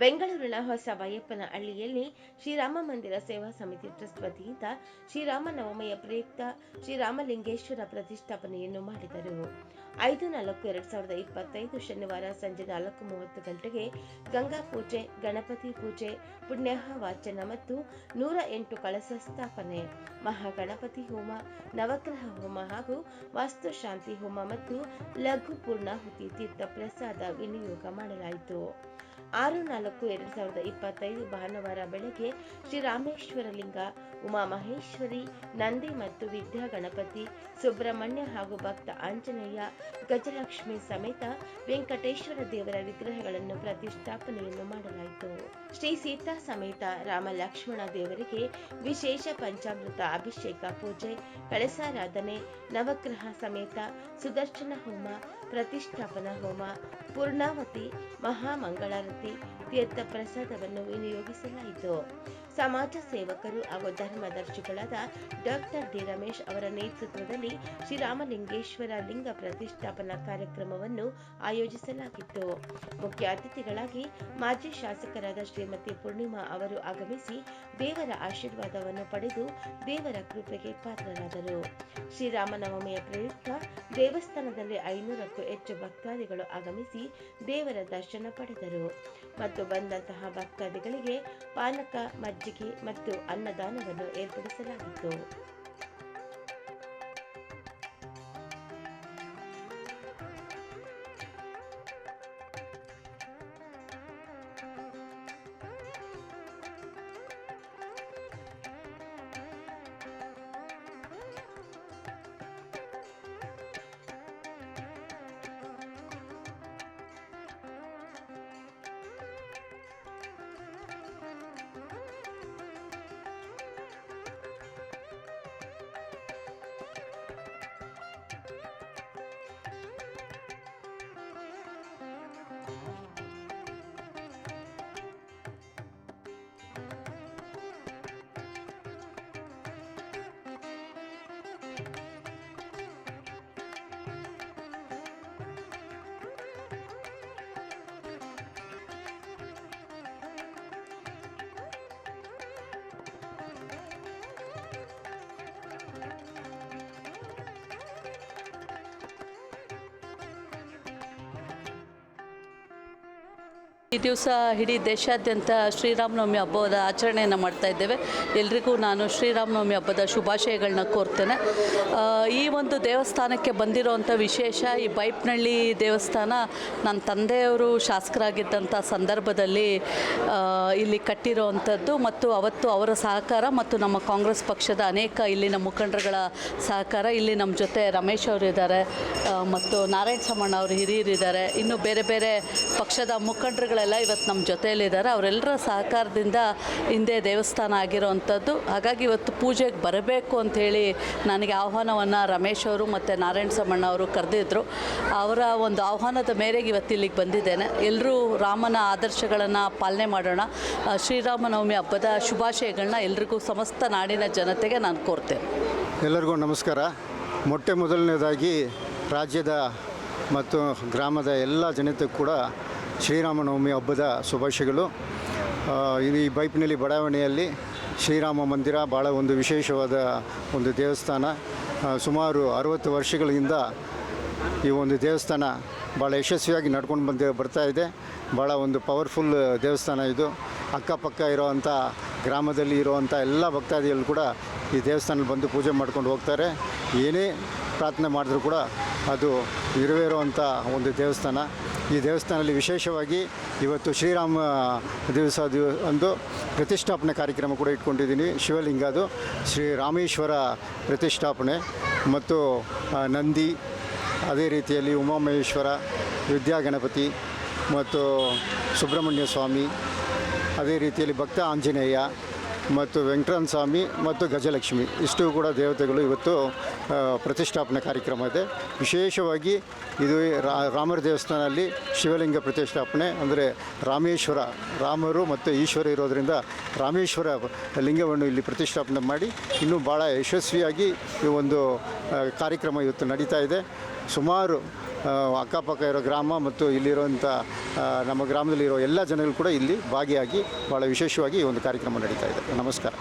ಬೆಂಗಳೂರಿನ ಹೊಸ ಬೈಯಪ್ಪನ ಹಳ್ಳಿಯಲ್ಲಿ ಶ್ರೀರಾಮ ಮಂದಿರ ಸೇವಾ ಸಮಿತಿ ಟ್ರಸ್ಟ್ ವತಿಯಿಂದ ಶ್ರೀರಾಮ ನವಮಯ ಪ್ರಯುಕ್ತ ಶ್ರೀರಾಮಲಿಂಗೇಶ್ವರ ಪ್ರತಿಷ್ಠಾಪನೆಯನ್ನು ಮಾಡಿದರು. ಐದು ನಾಲ್ಕು ಎರಡ್ ಸಾವಿರದ ಇಪ್ಪತ್ತೈದು ಶನಿವಾರ ಸಂಜೆ ನಾಲ್ಕು ಮೂವತ್ತು ಗಂಟೆಗೆ ಗಂಗಾ ಪೂಜೆ, ಗಣಪತಿ ಪೂಜೆ, ಪುಣ್ಯಾಹ ವಾಚನ ಮತ್ತು ನೂರ ಎಂಟು ಕಳಸ ಸ್ಥಾಪನೆ, ಮಹಾಗಣಪತಿ ಹೋಮ, ನವಗ್ರಹ ಹೋಮ ಹಾಗೂ ವಾಸ್ತುಶಾಂತಿ ಹೋಮ ಮತ್ತು ಲಘು ಪೂರ್ಣಾಹುತಿ ತೀರ್ಥ ಪ್ರಸಾದ ವಿನಿಯೋಗ ಮಾಡಲಾಯಿತು. ಆರು ನಾಲ್ಕು ಎರಡು ಸಾವಿರದ ಇಪ್ಪತ್ತೈದು ಭಾನುವಾರ ಬೆಳಗ್ಗೆ ಶ್ರೀರಾಮೇಶ್ವರ ಲಿಂಗ ಉಮಾ ಮಹೇಶ್ವರಿ ನಂದಿ ಮತ್ತು ವಿದ್ಯಾ ಗಣಪತಿ, ಸುಬ್ರಹ್ಮಣ್ಯ ಹಾಗೂ ಭಕ್ತ ಆಂಜನೇಯ, ಗಜಲಕ್ಷ್ಮಿ ಸಮೇತ ವೆಂಕಟೇಶ್ವರ ದೇವರ ವಿಗ್ರಹಗಳನ್ನು ಪ್ರತಿಷ್ಠಾಪನೆಯನ್ನು ಮಾಡಲಾಯಿತು. ಶ್ರೀ ಸೀತಾ ಸಮೇತ ರಾಮ ಲಕ್ಷ್ಮಣ ದೇವರಿಗೆ ವಿಶೇಷ ಪಂಚಾಮೃತ ಅಭಿಷೇಕ ಪೂಜೆ, ಕಳಸಾರಾಧನೆ, ನವಗ್ರಹ ಸಮೇತ ಸುದರ್ಶನ ಹೋಮ, ಪ್ರತಿಷ್ಠಾಪನಾ ಹೋಮ, ಪೂರ್ಣಾವತಿ, ಮಹಾಮಂಗಳಾರತಿ ತೀರ್ಥ ಪ್ರಸಾದವನ್ನು ವಿನಿಯೋಗಿಸಲಾಯಿತು. ಸಮಾಜ ಸೇವಕರು ಹಾಗೂ ಧರ್ಮದರ್ಶಿಗಳಾದ ಡಾಕ್ಟರ್ ಡಿ ರಮೇಶ್ ಅವರ ನೇತೃತ್ವದಲ್ಲಿ ಶ್ರೀರಾಮಲಿಂಗೇಶ್ವರ ಲಿಂಗ ಪ್ರತಿಷ್ಠಾಪನಾ ಕಾರ್ಯಕ್ರಮವನ್ನು ಆಯೋಜಿಸಲಾಗಿತ್ತು. ಮುಖ್ಯ ಅತಿಥಿಗಳಾಗಿ ಮಾಜಿ ಶಾಸಕರಾದ ಶ್ರೀಮತಿ ಪೂರ್ಣಿಮಾ ಅವರು ಆಗಮಿಸಿ ದೇವರ ಆಶೀರ್ವಾದವನ್ನು ಪಡೆದು ದೇವರ ಕೃಪೆಗೆ ಪಾತ್ರರಾದರು. ಶ್ರೀರಾಮನವಮಿಯ ಪ್ರಯುಕ್ತ ದೇವಸ್ಥಾನದಲ್ಲಿ ಐನೂರಕ್ಕೂ ಹೆಚ್ಚು ಭಕ್ತಾದಿಗಳು ಆಗಮಿಸಿ ದೇವರ ದರ್ಶನ ಪಡೆದರು. ಮತ್ತು ಬಂದಂತಹ ಭಕ್ತಾದಿಗಳಿಗೆ ಪಾನಕ ಮಜ್ಜಿಗೆ ಮತ್ತು ಅನ್ನದಾನವನ್ನು ಏರ್ಪಡಿಸಲಾಗಿತ್ತು. ಈ ದಿವಸ ಇಡೀ ದೇಶಾದ್ಯಂತ ಶ್ರೀರಾಮನವಮಿ ಹಬ್ಬದ ಆಚರಣೆಯನ್ನು ಮಾಡ್ತಾ ಇದ್ದೇವೆ. ಎಲ್ರಿಗೂ ನಾನು ಶ್ರೀರಾಮನವಮಿ ಹಬ್ಬದ ಶುಭಾಶಯಗಳನ್ನ ಕೋರ್ತೇನೆ. ಈ ಒಂದು ದೇವಸ್ಥಾನಕ್ಕೆ ಬಂದಿರೋವಂಥ ವಿಶೇಷ ಈ ಬೈಪ್ನಳ್ಳಿ ದೇವಸ್ಥಾನ ನನ್ನ ತಂದೆಯವರು ಶಾಸಕರಾಗಿದ್ದಂಥ ಸಂದರ್ಭದಲ್ಲಿ ಇಲ್ಲಿ ಕಟ್ಟಿರೋವಂಥದ್ದು ಮತ್ತು ಅವತ್ತು ಅವರ ಸಹಕಾರ ಮತ್ತು ನಮ್ಮ ಕಾಂಗ್ರೆಸ್ ಪಕ್ಷದ ಅನೇಕ ಇಲ್ಲಿನ ಮುಖಂಡರುಗಳ ಸಹಕಾರ. ಇಲ್ಲಿ ನಮ್ಮ ಜೊತೆ ರಮೇಶ್ ಅವರು ಇದ್ದಾರೆ ಮತ್ತು ನಾರಾಯಣ ಸಮಣ್ಣ ಅವರು ಹಿರಿಯರಿದ್ದಾರೆ ಇನ್ನು ಬೇರೆ ಬೇರೆ ಪಕ್ಷದ ಮುಖಂಡರುಗಳೆಲ್ಲ ಇವತ್ತು ನಮ್ಮ ಜೊತೆಯಲ್ಲಿದ್ದಾರೆ. ಅವರೆಲ್ಲರ ಸಹಕಾರದಿಂದ ಹಿಂದೆ ದೇವಸ್ಥಾನ ಆಗಿರೋವಂಥದ್ದು. ಹಾಗಾಗಿ ಇವತ್ತು ಪೂಜೆಗೆ ಬರಬೇಕು ಅಂಥೇಳಿ ನನಗೆ ಆಹ್ವಾನವನ್ನು ರಮೇಶ್ ಅವರು ಮತ್ತು ನಾರಾಯಣ ಸಮಣ್ಣ ಅವರು ಕರೆದಿದ್ರು. ಅವರ ಒಂದು ಆಹ್ವಾನದ ಮೇರೆಗೆ ಇವತ್ತು ಇಲ್ಲಿಗೆ ಬಂದಿದ್ದೇನೆ. ಎಲ್ಲರೂ ರಾಮನ ಆದರ್ಶಗಳನ್ನು ಪಾಲನೆ ಮಾಡೋಣ. ಶ್ರೀರಾಮನವಮಿ ಹಬ್ಬದ ಶುಭಾಶಯಗಳನ್ನ ಎಲ್ರಿಗೂ ಸಮಸ್ತ ನಾಡಿನ ಜನತೆಗೆ ನಾನು ಕೋರ್ತೇನೆ. ಎಲ್ಲರಿಗೂ ನಮಸ್ಕಾರ. ಮೊಟ್ಟೆ ಮೊದಲನೇದಾಗಿ ರಾಜ್ಯದ ಮತ್ತು ಗ್ರಾಮದ ಎಲ್ಲ ಜನತೆ ಕೂಡ ಶ್ರೀರಾಮನವಮಿ ಹಬ್ಬದ ಶುಭಾಶಯಗಳು. ಈ ಬೈಪ್ನಲ್ಲಿ ಬಡಾವಣೆಯಲ್ಲಿ ಶ್ರೀರಾಮ ಮಂದಿರ ಭಾಳ ಒಂದು ವಿಶೇಷವಾದ ಒಂದು ದೇವಸ್ಥಾನ. ಸುಮಾರು ಅರುವತ್ತು ವರ್ಷಗಳಿಂದ ಈ ಒಂದು ದೇವಸ್ಥಾನ ಭಾಳ ಯಶಸ್ವಿಯಾಗಿ ನಡ್ಕೊಂಡು ಬಂದು, ಬರ್ತಾ ಇದೆ. ಭಾಳ ಒಂದು ಪವರ್ಫುಲ್ ದೇವಸ್ಥಾನ ಇದು. ಅಕ್ಕಪಕ್ಕ ಇರೋವಂಥ ಗ್ರಾಮದಲ್ಲಿ ಇರುವಂಥ ಎಲ್ಲ ಭಕ್ತಾದಿಗಳು ಕೂಡ ಈ ದೇವಸ್ಥಾನದಲ್ಲಿ ಬಂದು ಪೂಜೆ ಮಾಡ್ಕೊಂಡು ಹೋಗ್ತಾರೆ. ಏನೇ ಪ್ರಾರ್ಥನೆ ಮಾಡಿದ್ರು ಕೂಡ ಅದು ನೆರವೇರುವಂಥ ಒಂದು ದೇವಸ್ಥಾನ. ಈ ದೇವಸ್ಥಾನದಲ್ಲಿ ವಿಶೇಷವಾಗಿ ಇವತ್ತು ಶ್ರೀರಾಮ ದಿವಸ ದಿವ ಒಂದು ಪ್ರತಿಷ್ಠಾಪನೆ ಕಾರ್ಯಕ್ರಮ ಕೂಡ ಇಟ್ಕೊಂಡಿದ್ದೀನಿ. ಶಿವಲಿಂಗ ಅದು. ಶ್ರೀ ರಾಮೇಶ್ವರ ಪ್ರತಿಷ್ಠಾಪನೆ ಮತ್ತು ನಂದಿ, ಅದೇ ರೀತಿಯಲ್ಲಿ ಉಮಾಮಹೇಶ್ವರ, ವಿದ್ಯಾಗಣಪತಿ ಮತ್ತು ಸುಬ್ರಹ್ಮಣ್ಯ ಸ್ವಾಮಿ, ಅದೇ ರೀತಿಯಲ್ಲಿ ಭಕ್ತ ಆಂಜನೇಯ ಮತ್ತು ವೆಂಕಟರಣ ಸ್ವಾಮಿ ಮತ್ತು ಗಜಲಕ್ಷ್ಮಿ. ಇಷ್ಟು ಕೂಡ ದೇವತೆಗಳು ಇವತ್ತು ಪ್ರತಿಷ್ಠಾಪನೆ ಕಾರ್ಯಕ್ರಮ ಇದೆ. ವಿಶೇಷವಾಗಿ ಇದು ರಾಮರ ದೇವಸ್ಥಾನದಲ್ಲಿ ಶಿವಲಿಂಗ ಪ್ರತಿಷ್ಠಾಪನೆ, ಅಂದರೆ ರಾಮೇಶ್ವರ, ರಾಮರು ಮತ್ತು ಈಶ್ವರ ಇರೋದರಿಂದ ರಾಮೇಶ್ವರ ಲಿಂಗವನ್ನು ಇಲ್ಲಿ ಪ್ರತಿಷ್ಠಾಪನೆ ಮಾಡಿ, ಇನ್ನೂ ಭಾಳ ಯಶಸ್ವಿಯಾಗಿ ಈ ಒಂದು ಕಾರ್ಯಕ್ರಮ ಇವತ್ತು ನಡೀತಾ ಇದೆ. ಸುಮಾರು ಅಕ್ಕಪಕ್ಕ ಇರೋ ಗ್ರಾಮ ಮತ್ತು ಇಲ್ಲಿರುವಂಥ ನಮ್ಮ ಗ್ರಾಮದಲ್ಲಿರೋ ಎಲ್ಲ ಜನಗಳು ಕೂಡ ಇಲ್ಲಿ ಭಾಗಿಯಾಗಿ ಭಾಳ ವಿಶೇಷವಾಗಿ ಈ ಒಂದು ಕಾರ್ಯಕ್ರಮ ನಡೀತಾ ಇದೆ. ನಮಸ್ಕಾರ.